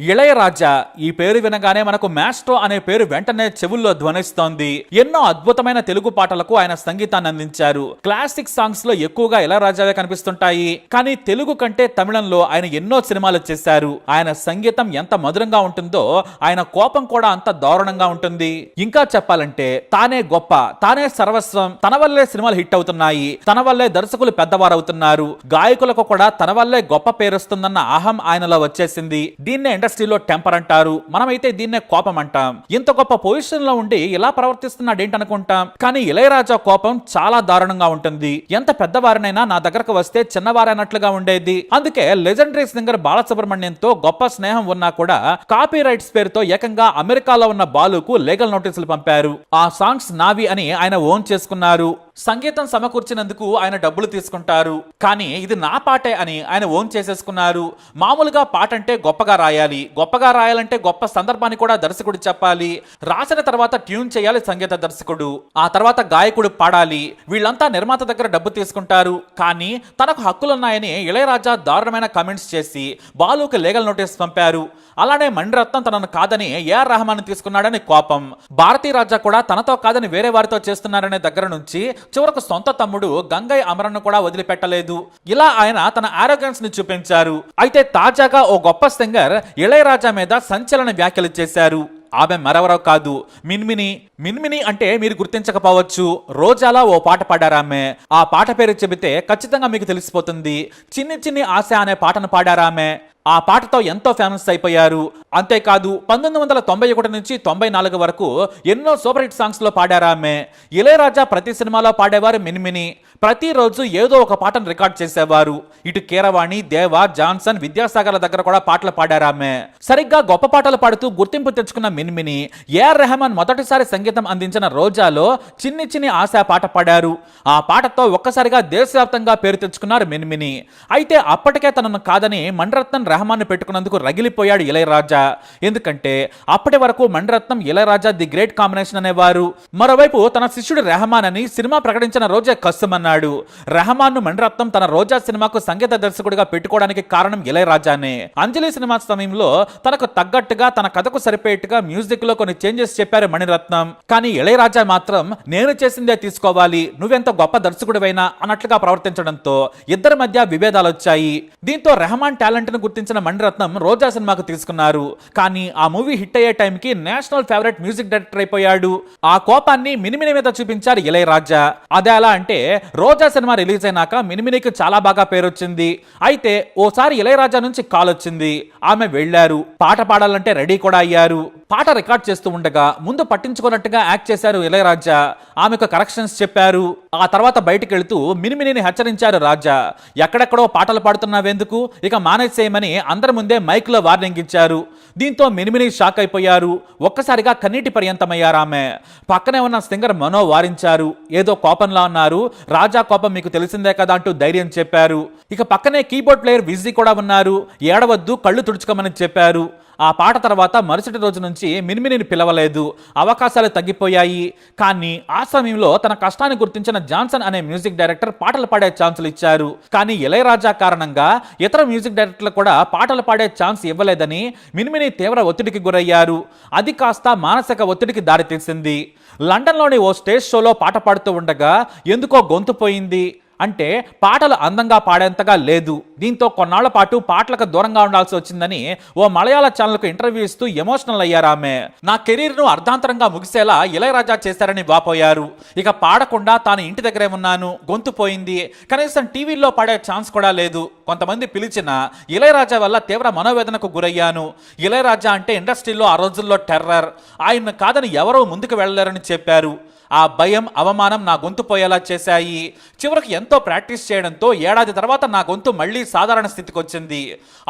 ఇళయరాజా ఈ పేరు వినగానే మనకు మాస్ట్రో అనే పేరు వెంటనే చెవుల్లో ధ్వనిస్తోంది. ఎన్నో అద్భుతమైన తెలుగు పాటలకు ఆయన సంగీతాన్ని అందించారు. క్లాసిక్ సాంగ్స్లో ఎక్కువగా ఇళయరాజావే కనిపిస్తుంటాయి. కానీ తెలుగు కంటే తమిళంలో ఆయన ఎన్నో సినిమాలు చేశారు. ఆయన సంగీతం ఎంత మధురంగా ఉంటుందో ఆయన కోపం కూడా అంత దారుణంగా ఉంటుంది. ఇంకా చెప్పాలంటే తానే గొప్ప తానే సర్వస్వం తన వల్లే సినిమాలు హిట్ అవుతున్నాయి తన వల్లే దర్శకులు పెద్దవారవుతున్నారు. గాయకులకు కూడా తన వల్లే గొప్ప పేరుస్తుందన్న అహం ఆయనలో వచ్చేసింది. దీన్నే ఇండస్ట్రీలో టెంపర్ అంటారు. మనమైతే దీన్నే కోపం అంటాం. ఇంత గొప్ప పొజిషన్లో ఉండి ఇలా ప్రవర్తిస్తున్నాడు ఏంటనుకుంటాం కానీ ఇళయరాజా కోపం చాలా దారుణంగా ఉంటుంది. ఎంత పెద్దవారినైనా నా దగ్గరకు వస్తే చిన్నవారైనట్లుగా ఉండేది. అందుకే లెజెండరీ సింగర్ బాలసుబ్రహ్మణ్యంతో గొప్ప స్నేహం ఉన్నా కూడా కాపీ రైట్స్ పేరుతో ఏకంగా అమెరికాలో ఉన్న బాలుకు లీగల్ నోటీసులు పంపారు. ఆ సాంగ్స్ నావి అని ఆయన ఓన్ చేసుకున్నారు. సంగీతం సమకూర్చినందుకు ఆయన డబ్బులు తీసుకుంటారు. కానీ ఇది నా పాటే అని ఆయన ఓన్ చేసేసుకున్నారు. మామూలుగా పాట అంటే గొప్పగా రాయాలి. గొప్పగా రాయాలంటే గొప్ప సందర్భాన్ని కూడా దర్శకుడు చెప్పాలి. రాసిన తర్వాత ట్యూన్ చేయాలి సంగీత దర్శకుడు. ఆ తర్వాత గాయకుడు పాడాలి. వీళ్ళంతా నిర్మాత దగ్గర డబ్బు తీసుకుంటారు. కానీ తనకు హక్కులున్నాయని ఇళయరాజా దారుణమైన కమెంట్స్ చేసి బాలుకి లీగల్ నోటీస్ పంపారు. అలానే మణిరత్నం తనను కాదని ఏఆర్ రెహమాన్ తీసుకున్నాడని కోపం. భారతీ రాజా కూడా తనతో కాదని వేరే వారితో చేస్తున్నారనే దగ్గర నుంచి చివరకు సొంత తమ్ముడు గంగయ్య అమరన్ను కూడా వదిలిపెట్టలేదు. ఇలా ఆయన తన ఆరోగ్యన్స్ని చూపించారు. అయితే తాజాగా ఓ గొప్ప సింగర్ ఇళయరాజా మీద సంచలన వ్యాఖ్యలు చేశారు. ఆమె మరెవరో కాదు. మిన్మిని మిన్మిని అంటే మీరు గుర్తించకపోవచ్చు. రోజాలా ఓ పాట పాడారామె ఆ పాట పేరు చెబితే ఖచ్చితంగా మీకు తెలిసిపోతుంది. చిన్ని చిన్ని ఆశ అనే పాటను పాడారామె ఆ పాటతో ఎంతో ఫేమస్ అయిపోయారు. అంతేకాదు పంతొమ్మిది వందల తొంభై ఒకటి నుంచి తొంభై నాలుగు వరకు ఎన్నో సూపర్ హిట్ సాంగ్స్లో పాడారామె ఇళయరాజా ప్రతి సినిమాలో పాడేవారు మినిమిని. ప్రతిరోజు ఏదో ఒక పాటను రికార్డ్ చేసేవారు. ఇటు కీరవాణి దేవ జాన్సన్ విద్యాసాగర్ల దగ్గర కూడా పాటలు పాడారామె సరిగ్గా గొప్ప పాటలు పాడుతూ గుర్తింపు తెచ్చుకున్న మిన్మిని ఏఆర్ రెహమాన్ మొదటిసారి సంగీతం అందించిన రోజాలో చిన్ని చిన్ని ఆశ పాట పాడారు. ఆ పాటతో ఒక్కసారిగా దేశవ్యాప్తంగా పేరు తెచ్చుకున్నారు మిన్మిని. అయితే అప్పటికే తనను కాదని మణరత్నం రెహమాన్ పెట్టుకున్నందుకు రగిలిపోయాడు ఇళయరాజా. ఎందుకంటే అప్పటి వరకు Maniratnam Ilayaraja the great combination అనేవారు. మరోవైపు తన శిష్యుడు రెహమాన్ అని సినిమా ప్రకటించిన రోజే కస్సుమన్నాడు రెహమాన్ మణిరత్నం తన రోజా సినిమాకు సంగీత దర్శకుడిగా పెట్టుకోవడానికి కారణం ఇళయరాజానే. అంజలి సినిమా సమయంలో తనకు తగ్గట్టుగా తన కథకు సరిపోయేట్టుగా మ్యూజిక్లో కొన్ని చేంజెస్ చెప్పారు మణిరత్నం. కానీ ఇళయరాజా మాత్రం నేను చేసిందే తీసుకోవాలి నువ్వెంత గొప్ప దర్శకుడివైనా అన్నట్లుగా ప్రవర్తించడంతో ఇద్దరి మధ్య విభేదాలు వచ్చాయి. దీంతో రెహమాన్ టాలెంట్ను నటించిన మణిరత్నం రోజా సినిమాకు తీసుకున్నారు. కానీ ఆ మూవీ హిట్ అయ్యే టైంకి నేషనల్ ఫేవరెట్ మ్యూజిక్ డైరెక్టర్ అయిపోయాడు. ఆ కోపాన్ని మినిమిని మీద చూపించారు ఇళయరాజా అదే అలా అంటే రోజా సినిమా రిలీజ్ అయినాక మినిమినికి చాలా బాగా పేరొచ్చింది. అయితే ఓసారి ఇళయరాజా నుంచి కాల్ వచ్చింది. ఆమె వెళ్ళారు. పాట పాడాలంటే రెడీ కూడా అయ్యారు. పాట రికార్డ్ చేస్తూ ఉండగా ముందు పట్టించుకున్నట్టుగా యాక్ట్ చేశారు ఇళయరాజా ఆమెకు కరెక్షన్స్ చెప్పారు. ఆ తర్వాత బయటికి వెళుతూ మినిమినిని హెచ్చరించారు రాజా. ఎక్కడెక్కడో పాటలు పాడుతున్నావెందుకు? ఇక మానేసేయమని అందరి ముందే మైక్లో వార్నింగ్ ఇచ్చారు. దీంతో మినిమిని షాక్ అయిపోయారు. ఒక్కసారిగా కన్నీటి పర్యంతమయ్యారు ఆమె. పక్కనే ఉన్న సింగర్ మనో వారించారు. ఏదో కోపంలా ఉన్నారు. రాజా కోపం మీకు తెలిసిందే కదా అంటూ ధైర్యం చెప్పారు. ఇక పక్కనే కీబోర్డ్ ప్లేయర్ విజీ కూడా ఉన్నారు. ఏడవద్దు కళ్ళు తుడుచుకోమని చెప్పారు. ఆ పాట తర్వాత మరుసటి రోజు నుంచి మినిమినిని పిలవలేదు. అవకాశాలు తగ్గిపోయాయి. కానీ ఆ సమయంలో తన కష్టాన్ని గుర్తించిన జాన్సన్ అనే మ్యూజిక్ డైరెక్టర్ పాటలు పాడే ఛాన్సులు ఇచ్చారు. కానీ ఇళయరాజా కారణంగా ఇతర మ్యూజిక్ డైరెక్టర్లు కూడా పాటలు పాడే ఛాన్స్ ఇవ్వలేదని మినిమిని తీవ్ర ఒత్తిడికి గురయ్యారు. అది కాస్త మానసిక ఒత్తిడికి దారితీసింది. లండన్లోని ఓ స్టేజ్ షోలో పాట పాడుతూ ఉండగా ఎందుకో గొంతు పోయింది. అంటే పాటలు అందంగా పాడేంతగా లేదు. దీంతో కొన్నాళ్ళ పాటు పాటలకు దూరంగా ఉండాల్సి వచ్చిందని ఓ మలయాళ ఛానల్కు ఇంటర్వ్యూ ఇస్తూ ఎమోషనల్ అయ్యారు ఆమె నా కెరీర్ను అర్ధాంతరంగా ముగిసేలా ఇళయరాజా చేశారని వాపోయారు. ఇక పాడకుండా తాను ఇంటి దగ్గరే ఉన్నాను. గొంతు పోయింది. కనీసం టీవీల్లో పాడే ఛాన్స్ కూడా లేదు. కొంతమంది పిలిచిన ఇళయరాజా వల్ల తీవ్ర మనోవేదనకు గురయ్యాను. ఇళయరాజా అంటే ఇండస్ట్రీలో ఆ రోజుల్లో టెర్రర్. ఆయన కాదని ఎవరో ముందుకు వెళ్ళలేరని చెప్పారు. ఆ భయం అవమానం నా గొంతు పోయేలా చేశాయి. చివరికి ఎంతో ప్రాక్టీస్ చేయడంతో ఏడాది తర్వాత నా గొంతు మళ్ళీ సాధారణ స్థితికి వచ్చింది.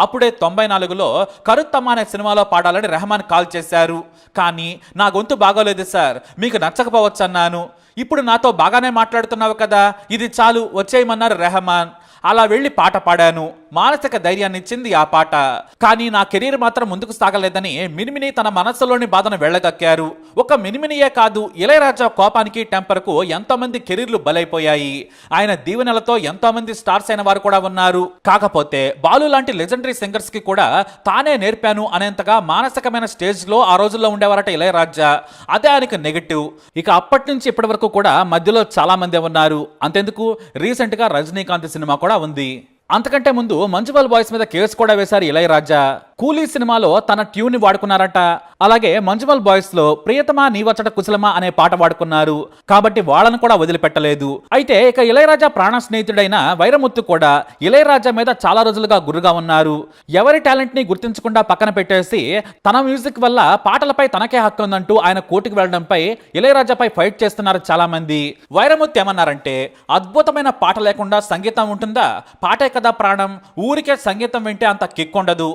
అప్పుడే తొంభై నాలుగులో కరుత్తమ్మ అనే సినిమాలో పాడాలని రెహమాన్ కాల్ చేశారు. కానీ నా గొంతు బాగోలేదు సార్ మీకు నచ్చకపోవచ్చు అన్నాను ఇప్పుడు నాతో బాగానే మాట్లాడుతున్నావు కదా ఇది చాలు వచ్చేయమన్నారు రెహమాన్. అలా వెళ్ళి పాట పాడాను. మానసిక ధైర్యాన్ని ఇచ్చింది ఆ పాట. కానీ నా కెరీర్ మాత్రం ముందుకు సాగలేదని మినిమిని తన మనస్సులోని బాధను వెళ్ళగక్కారు. ఒక మినిమినియే కాదు ఇళయరాజా కోపానికి టెంపర్కు ఎంతో మంది కెరీర్లు బలైపోయాయి. ఆయన దీవెనలతో ఎంతో మంది స్టార్స్ అయిన వారు కూడా ఉన్నారు. కాకపోతే బాలు లాంటి లెజెండరీ సింగర్స్కి కూడా తానే నేర్పాను అనేంతగా మానసికమైన స్టేజ్లో ఆ రోజుల్లో ఉండేవారట ఇళయరాజా. అదే ఆయనకు నెగిటివ్. ఇక అప్పటి నుంచి ఇప్పటి వరకు కూడా మధ్యలో చాలా మంది ఉన్నారు. అంతెందుకు? రీసెంట్గా రజనీకాంత్ సినిమా కూడా ఉంది. అంతకంటే ముందు మంజువల్ బాయ్స్ మీద కేసు కూడా వేశారు ఇళయరాజా. కూలీ సినిమాలో తన ట్యూన్ని వాడుకున్నారట. అలాగే మంజువల్ బాయ్స్లో ప్రియతమా నీవచ్చట కుశలమా అనే పాట వాడుకున్నారు. కాబట్టి వాళ్ళను కూడా వదిలిపెట్టలేదు. అయితే ఇక ఇళయరాజా ప్రాణ స్నేహితుడైన వైరముత్తు కూడా ఇళయరాజా మీద చాలా రోజులుగా గురుగా ఉన్నారు. ఎవరి టాలెంట్ని గుర్తించకుండా పక్కన పెట్టేసి తన మ్యూజిక్ వల్ల పాటలపై తనకే హక్కు ఉందంటూ ఆయన కోర్టుకు వెళ్ళడంపై ఇళయరాజాపై ఫైట్ చేస్తున్నారు చాలా మంది వైరముత్తు ఏమన్నారంటే అద్భుతమైన పాట లేకుండా సంగీతం ఉంటుందా? పాటే కదా ప్రాణం. ఊరికే సంగీతం వింటే అంత కిక్ ఉండదు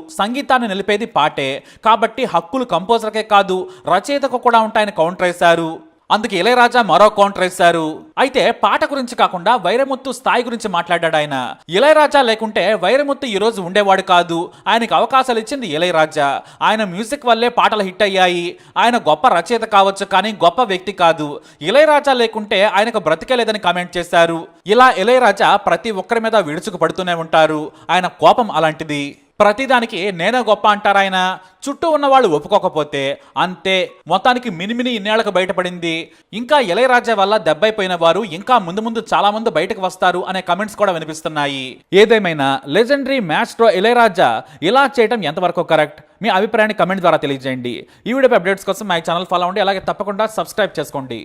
సంగీతాన్ని నిలిపేది పాటే. కాబట్టి హక్కులు కంపోజర్కే కాదు రచయితకు కూడా ఉంటాయని కౌంటర్ వేశారు. అందుకే ఇళయరాజా మరో కౌంటర్ వేశారు. అయితే పాట గురించి కాకుండా వైరముత్తు స్థాయి గురించి మాట్లాడాడు ఆయన. ఇళయరాజా లేకుంటే వైరముత్తు ఈ రోజు ఉండేవాడు కాదు. ఆయనకు అవకాశాలు ఇచ్చింది ఇళయరాజా. ఆయన మ్యూజిక్ వల్లే పాటలు హిట్ అయ్యాయి. ఆయన గొప్ప రచయిత కావచ్చు కానీ గొప్ప వ్యక్తి కాదు. ఇళయరాజా లేకుంటే ఆయనకు బ్రతికే లేదని కామెంట్ చేశారు. ఇలా ఇళయరాజా ప్రతి ఒక్కరి మీద విడుచుకు పడుతూనే ఉంటారు. ఆయన కోపం అలాంటిది. ప్రతిదానికి నేనే గొప్ప అంటారు ఆయన. చుట్టూ ఉన్న వాళ్ళు ఒప్పుకోకపోతే అంతే. మొత్తానికి మినిమిని ఇన్నేళ్ళకు బయటపడింది. ఇంకా ఇళయరాజా వల్ల దెబ్బైపోయిన వారు ఇంకా ముందు ముందు చాలా మంది బయటకు వస్తారు అనే కమెంట్స్ కూడా వినిపిస్తున్నాయి. ఏదేమైనా లెజెండరీ మ్యాస్ట్రో ఇళయరాజా ఇలా చేయడం ఎంతవరకు కరెక్ట్ మీ అభిప్రాయాన్ని కమెంట్ ద్వారా తెలియజేయండి. ఈ వీడియో అప్డేట్స్ కోసం మా ఛానల్ ఫాలో అవ్వండి. అలాగే తప్పకుండా సబ్స్క్రైబ్ చేసుకోండి.